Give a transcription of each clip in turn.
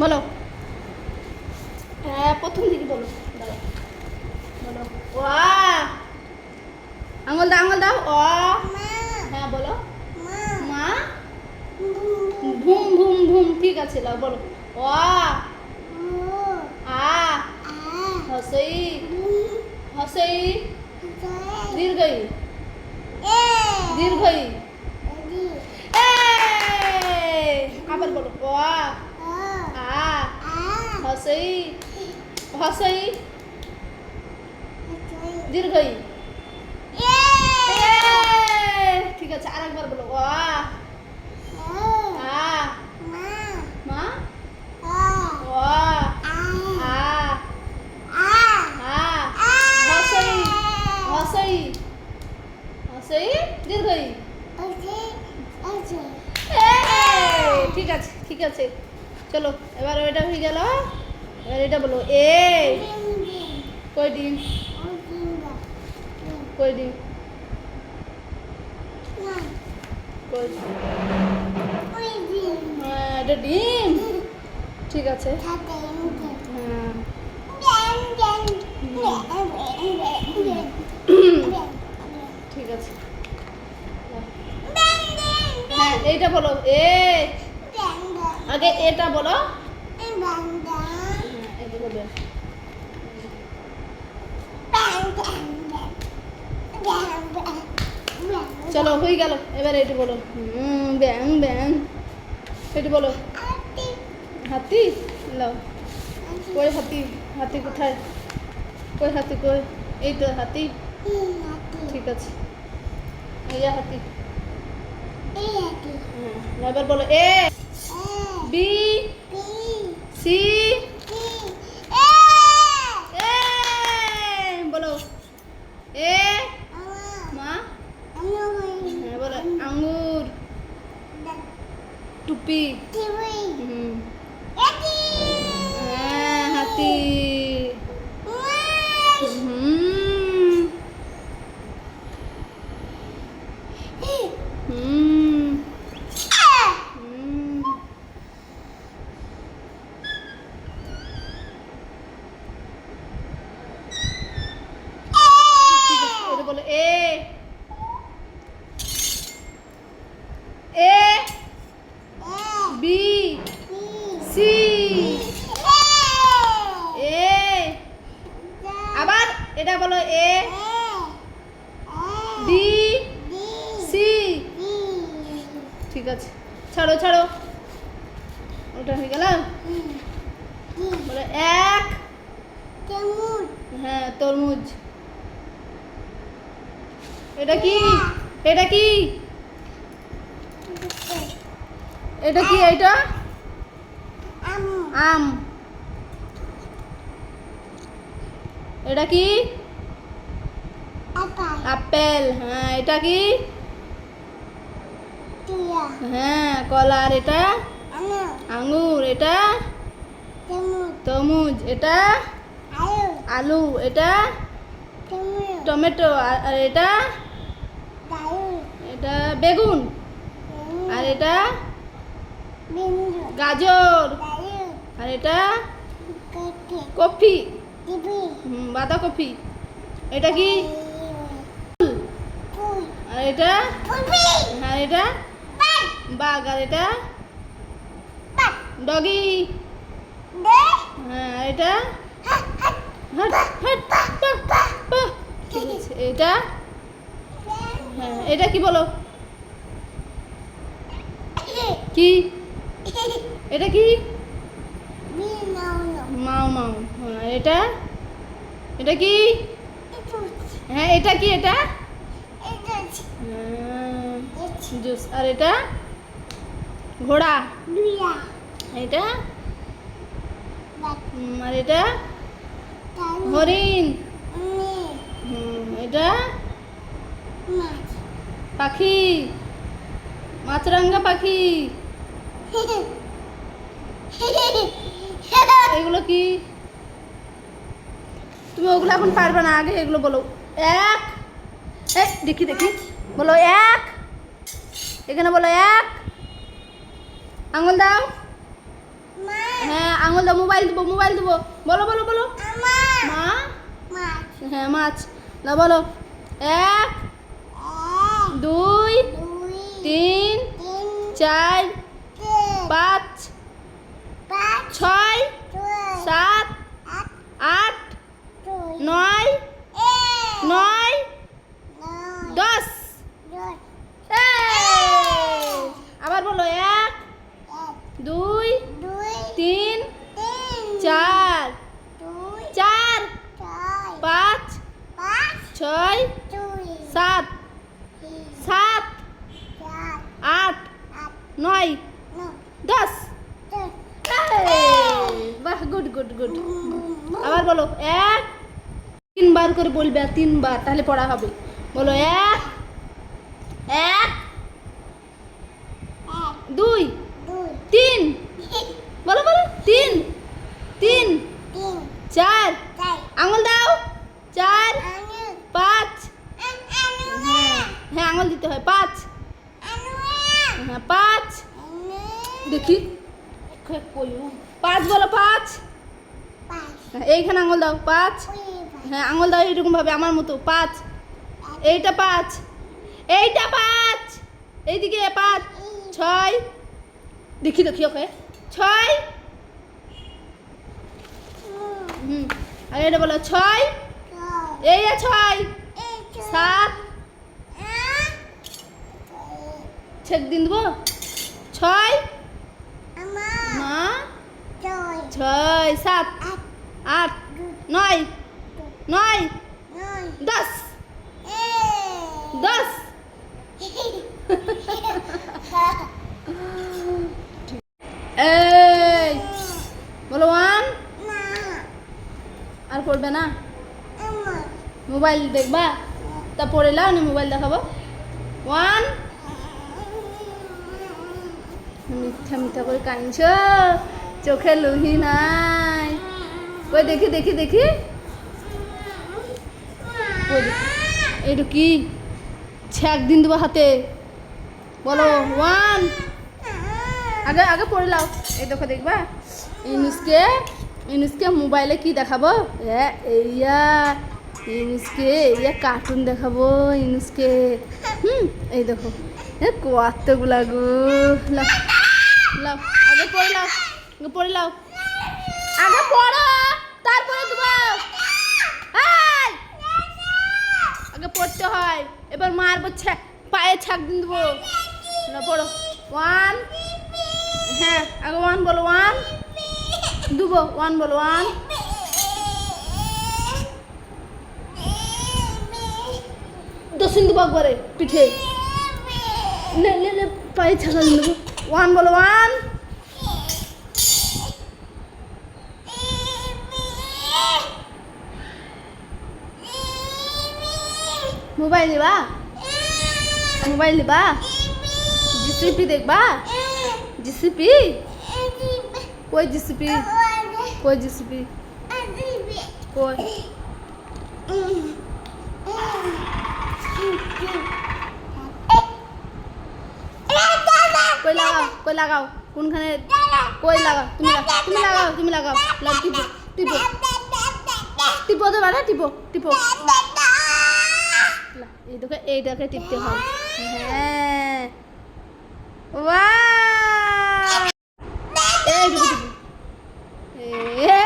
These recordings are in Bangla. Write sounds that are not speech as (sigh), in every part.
বলো। হ্যাঁ প্রথম দিকে বলো। বলো। আঙুল দাও আঙুল দাও। অ হ্যাঁ বলো। মা। ভুম ভুম ভুম। ঠিক আছে লাও বলো। ওয়া। আ। হসই। হসই। দীর্ঘই। দীর্ঘই। আবার বলো। আ হসই হসই দীর্ঘই ঠিক আছে আরেকবার বলো ওয়া মা মা ওয়া আ আ হসই হসই হসই দীর্ঘই এই, ঠিক আছে ঠিক আছে চলো এবার ওইটা হয়ে গেল এবার এটা বলো এ কই ডিম কই ডিম কই হ্যাঁ, এটা ডিম? ঠিক আছে। ঠিক আছে। হ্যাঁ এইটা বলো। এ আগে এটা বলো হ্যাঁ, এটা বলো চলো হয়ে গেল। এবার এটা বলো। হুম ব্যাং ব্যাং। এটা বলো। হাতি। লাও কই হাতি? হাতি কোথায়? কই হাতি কই? এই তো হাতি। ঠিক আছে। এই যে হাতি। হ্যাঁ এবার বলো এ বি সি এ বলো এ মা হ্যাঁ বলো আঙ্গুর টুপি হুম হ্যাঁ হাতি হুম হুম হুম ঠিক আছে এটা বলো এ এ বি সি এ। আবার এটা বলো এ। বি। সি। ঠিক আছে। ছাড়ো ছাড়ো। ওটা হয়ে গেল? বলো এক। হ্যাঁ তরমুজ। এটা কি? এটা কি? এটা কি? এটা আম। এটা কি? আপেল হ্যাঁ এটা কি? হ্যাঁ কলা আর এটা? আঙ্গুর এটা? তরমুজ। এটা? আলু। এটা? টমেটো আর এটা? এটা বেগুন। আর এটা? গাজর। আর এটা? কফি হুম, বাঁধাকপি। এটা কি? আর এটা? আর এটা? বাঘ। আর এটা? ডগি। হ্যাঁ এটা? এটা? হ্যাঁ এটা কি বলো? কি? এটা কি? মাও মাও হ্যাঁ এটা? এটা কি? হ্যাঁ এটা কি এটা? জুস। আর এটা? ঘোড়া। এটা? আর এটা? হরিণ। এটা? পাখি। মাছরাঙ্গা পাখি। (laughs) এগুলো কি? তুমি ওগুলো এখন পারবে না, আগে এগুলো বলো। এক। দেখি দেখি। বলো এক। এখানে বলো এক। আঙুল দাও। হ্যাঁ আঙুল দাও, মোবাইল দেবো মোবাইল দেবো। বলো বলো বলো। মা? হ্যাঁ মাছ। না বলো। এক, দুই, তিন, চার, পাঁচ। ছয় সাত আট নয় নয় দশ। আবার বলো এক দুই তিন চার চার পাঁচ ছয় সাত সাত আট নয় দশ! বাহ গুড গুড গুড আবার বলো, এক, তিনবার করে বলবে তিনবার, তাহলে পড়া হবে। বলো, এক এক, দুই তিন বলো বলো তিন তিন চার আঙুল দাও চার পাঁচ হ্যাঁ হ্যাঁ আঙুল দিতে হয় পাঁচ হ্যাঁ পাঁচ দেখি পাঁচ বলো পাঁচ। হ্যাঁ, এইখানে আঙুল দাও পাঁচ। হ্যাঁ আঙুল দাও এরকম ভাবে আমার মতো পাঁচ। এইটা পাঁচ। এইটা পাঁচ। এইদিকে পাঁচ। ছয়। দেখি দেখি ওকে। ছয়। হুম। আর এটা বলো ছয়। এই ছয়। সাত। ছেক দিন দেবো? ছয় মা ছয় সাত আট নয় নয় দশ দশ। এই বলো ওয়ান। আর পড়বে না? মোবাইল দেখবা? তা পড়ে লাও নি মোবাইল দেখাবো। ওয়ান। মিথ্যা মিথ্যা করে কাঁদছ? চোখে লুহি নাই। ওই দেখি দেখি দেখি। এইটু কি? ছ্যাক দিন দেবো হাতে। বলো, ওয়ান। আগে আগে পড়ে লাও। এই দেখো, দেখবা। ইনুসকে ইনুসকে মোবাইলে কি দেখাবো? হ্যাঁ এইয়া। ইনুসকে, এইয়া কার্টুন দেখাবো ইনুসকে। হুম, এই দেখো। এ, কতগুলা গো। লাও লাও, আগে পড়ে লাও। পড়ে লাও। আগে পড়ো তারপরে দেবো! আগে পড়তে হয়। এবার মারবো পায়ে ছাক দিন দেবো। না পড়ো। ওয়ান হ্যাঁ আগে ওয়ান বলো ওয়ান দুবো ওয়ান বলো ওয়ান দশিন দেবো একবারে পিঠে। পায়ে ছাকা দেবো। ওয়ান বলো ওয়ান মোবাইল নিবা মোবাইল নিবা জিসিপি দেখবা জিসিপি কই জিসিপি কই জিসিপি কই কই লাগাও কই লাগাও কোনখানে কই লাগাও তুমি লাগাও তুমি লাগাও তুমি লাগাও লাগ টিপো টিপো টিপো তো বাড়া টিপো টিপো লা, এই দেখো এইটাকে টিপতে হয় হ্যাঁ ওয়াও এইটুকু টিপো এ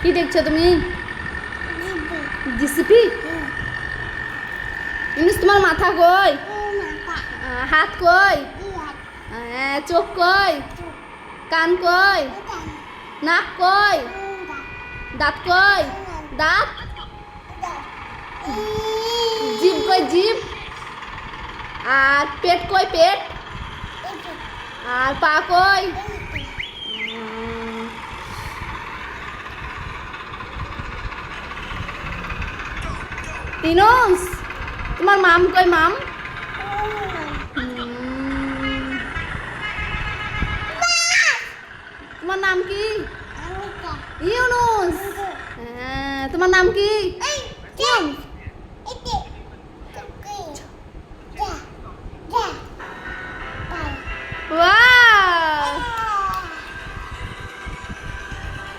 কি দেখছ তুমি জিসিপি ইংলিশ তোমার মাথা কই? হাত কই? চোখ কই? কান কই? নাক কই? দাঁত। কই? দাঁত? জিভ কই জিভ? আর পেট কই পেট? আর পা কই? তিনস। তোমার মাম কই মাম? তোমার নাম কি? ইউনুস। হ্যাঁ তোমার নাম কি!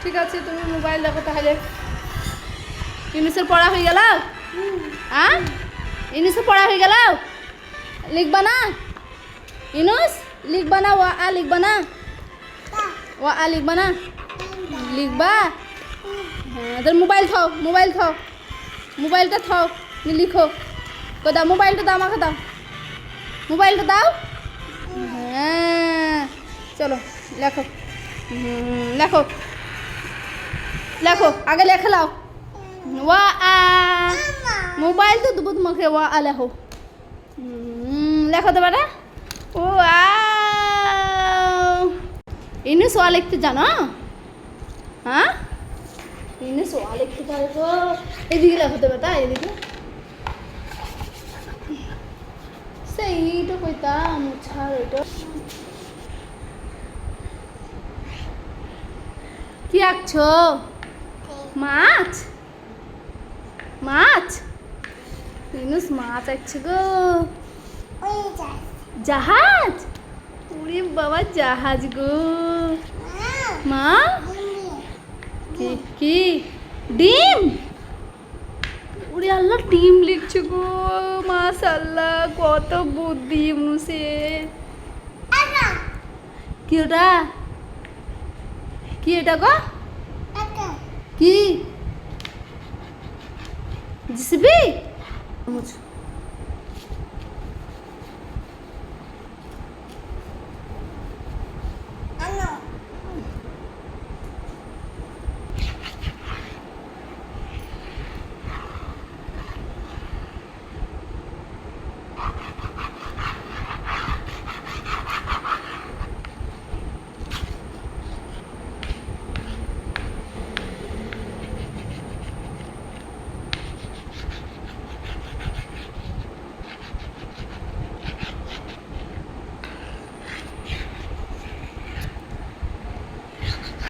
ঠিক আছে তুমি মোবাইল দেখো তাহলে। ইউনুসের পড়া হয়ে গেল? হ্যাঁ ইউনুসের পড়া হয়ে গেল লিখবা না ইউনুস লিখবা না ওয়া আ লিখবা না ওয়া আ লিখবা না লিখবা হ্যাঁ তোর মোবাইল থাও মোবাইল থাও মোবাইলটা থাও নি লিখো কো দাও মোবাইলটা দাও আমাকে দাও মোবাইলটা দাও হ্যাঁ চলো লেখো হুম, লেখো লেখো আগে লেখে লাও ওয়া আ। মোবাইল তো দেবো তোমাকে ওয়া আ লেখো। লেখো তো বেটা ও ইনি সোয়া লিখতে জানো? হ্যাঁ? ইনি সোয়া লিখতে পারে তো। এদিকে লেখো তো বেটা এদিকে। সেইটা কইতাম ছাড় এটা। কি আঁকছো? মাছ? মাছ? ইনুস মাছ আঁকছে গো। জাহাজ? উড়ি বাবা জাহাজ গো। মা? কি কি? ডিম? উড়ি আল্লাহ ডিম লিখছে গো। মাশাল্লাহ কত বুদ্ধি মুসে কি ওটা? কি এটা গো? কি? জিসিবি মুছ